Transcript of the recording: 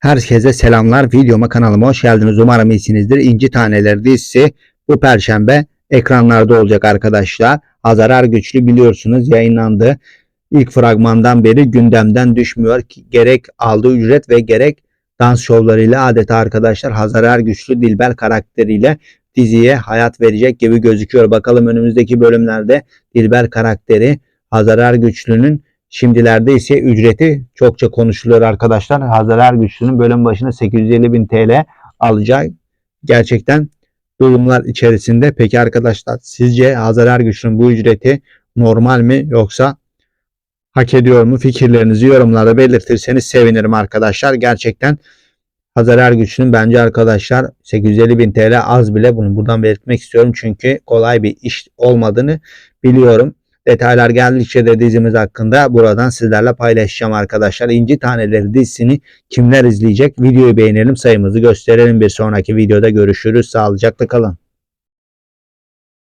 Herkese selamlar. Videoma kanalıma hoş geldiniz. Umarım iyisinizdir. İnci Taneleri dizisi bu perşembe ekranlarda olacak arkadaşlar. Hazar Ergüçlü biliyorsunuz yayınlandı. İlk fragmandan beri gündemden düşmüyor. Gerek aldığı ücret ve gerek dans şovlarıyla adeta arkadaşlar Hazar Ergüçlü Dilber karakteriyle diziye hayat verecek gibi gözüküyor. Bakalım önümüzdeki bölümlerde Dilber karakteri Hazar Ergüçlü'nün Şimdilerde ise ücreti çokça konuşuluyor arkadaşlar. Hazar Ergüçlü'nün bölüm başına 850 bin TL alacağı gerçekten durumlar içerisinde. Peki arkadaşlar sizce Hazar Ergüçlü'nün bu ücreti normal mi yoksa hak ediyor mu? Fikirlerinizi yorumlarda belirtirseniz sevinirim arkadaşlar. Gerçekten Hazar Ergüçlü'nün bence arkadaşlar 850 bin TL az bile bunu buradan belirtmek istiyorum. Çünkü kolay bir iş olmadığını biliyorum. Detaylar geldikçe de dizimiz hakkında buradan sizlerle paylaşacağım arkadaşlar. İnci Taneleri dizisini kimler izleyecek? Videoyu beğenelim sayımızı gösterelim. Bir sonraki videoda görüşürüz. Sağlıcakla kalın.